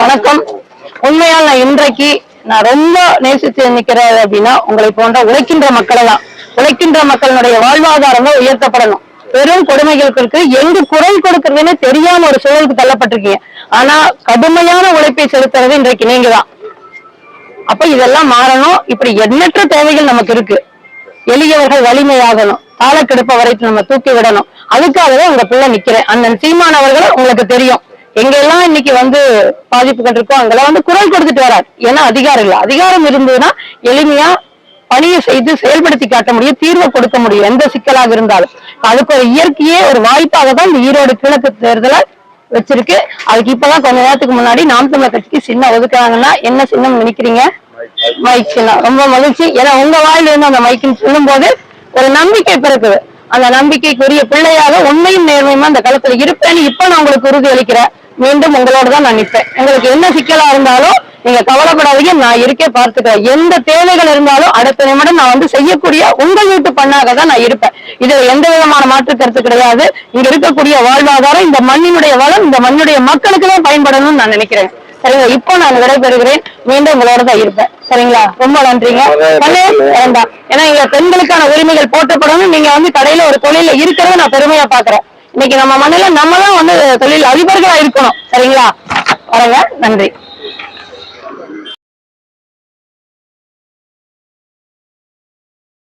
வணக்கம். உண்மையால் நான் இன்றைக்கு நான் ரொம்ப நேசித்து நிக்கிறேன் அப்படின்னா உங்களை போன்ற உழைக்கின்ற மக்களை தான். உழைக்கின்ற மக்களுடைய வாழ்வாதாரமும் உயர்த்தப்படணும். பெரும் கொடுமைகளுக்கு எங்கு குரல் கொடுக்கறதுன்னு தெரியாம ஒரு சூழலுக்கு தள்ளப்பட்டிருக்கீங்க. ஆனா கடுமையான உழைப்பை செலுத்துறது இன்றைக்கு நீங்க தான் அப்ப இதெல்லாம் மாறணும். இப்படி எண்ணற்ற தேவைகள் நமக்கு இருக்கு. எளியவர்கள் வலிமையாகணும். காலக்கெடுப்ப வரைக்கும் நம்ம தூக்கி விடணும். அதுக்காகவே உங்க பிள்ளை நிக்கிறேன். அண்ணன் சீமான் அவர்களை உங்களுக்கு தெரியும். எங்கெல்லாம் இன்னைக்கு வந்து பாதிப்புகள் இருக்கோ அங்கெல்லாம் வந்து குரல் கொடுத்துட்டு வரார். ஏன்னா அதிகாரம் இல்லை. அதிகாரம் இருந்ததுன்னா எளிமையா பணியை செய்து செயல்படுத்தி காட்ட முடியும் தீர்வை கொடுக்க முடியும் எந்த சிக்கலாக இருந்தாலும். அதுக்கு ஒரு இயற்கையே ஒரு வாய்ப்பாக தான் இந்த ஈரோடு கிழக்கு தேர்தலை வச்சிருக்கு. அதுக்கு இப்பதான் கொஞ்ச நேரத்துக்கு முன்னாடி நாம் தமிழர் கட்சிக்கு சின்னம் ஒதுக்குறாங்கன்னா என்ன சின்னம் நினைக்கிறீங்க? மைக் சின்னம். ரொம்ப மகிழ்ச்சி. ஏன்னா உங்க வாயில இருந்து அந்த மைக்குன்னு சொல்லும் போது ஒரு நம்பிக்கை பிறக்குது. அந்த நம்பிக்கைக்குரிய பிள்ளையாக உண்மையும் நேர்மையுமா அந்த களத்துல இருப்பேன்னு இப்ப நான் உங்களுக்கு உறுதி அளிக்கிறேன். மீண்டும் உங்களோட தான் நான் நிற்பேன் உங்களுக்கு என்ன சிக்கலா இருந்தாலும் நீங்க கவலைப்படாதீங்க நான் இருக்கே பார்த்துக்கிறேன். எந்த தேவைகள் இருந்தாலும் அடுத்த நிமிடம் நான் வந்து செய்யக்கூடிய உங்கள் வீட்டு பண்ணாக தான் நான் இருப்பேன். இதுல எந்த விதமான மாற்று கருத்து கிடையாது. இங்க இருக்கக்கூடிய வாழ்வாதாரம் இந்த மண்ணினுடைய வளம் இந்த மண்ணுடைய மக்களுக்கு தான் பயன்படணும்னு நான் நினைக்கிறேன். சரிங்களா? இப்போ நான் விடைபெறுகிறேன். மீண்டும் உங்களோட தான் இருப்பேன். சரிங்களா? ரொம்ப நன்றிங்க. வேண்டாம். ஏன்னா இங்க பெண்களுக்கான உரிமைகள் போற்றப்படணும் நீங்க வந்து கடையில ஒரு தொழில இருக்கிறத நான் பெருமையா பாக்குறேன் இன்னைக்கு நம்ம மண்ணில நம்ம தான் வந்து தொழில் அதிபர்களா இருக்கணும். சரிங்களா? வரங்க நன்றி.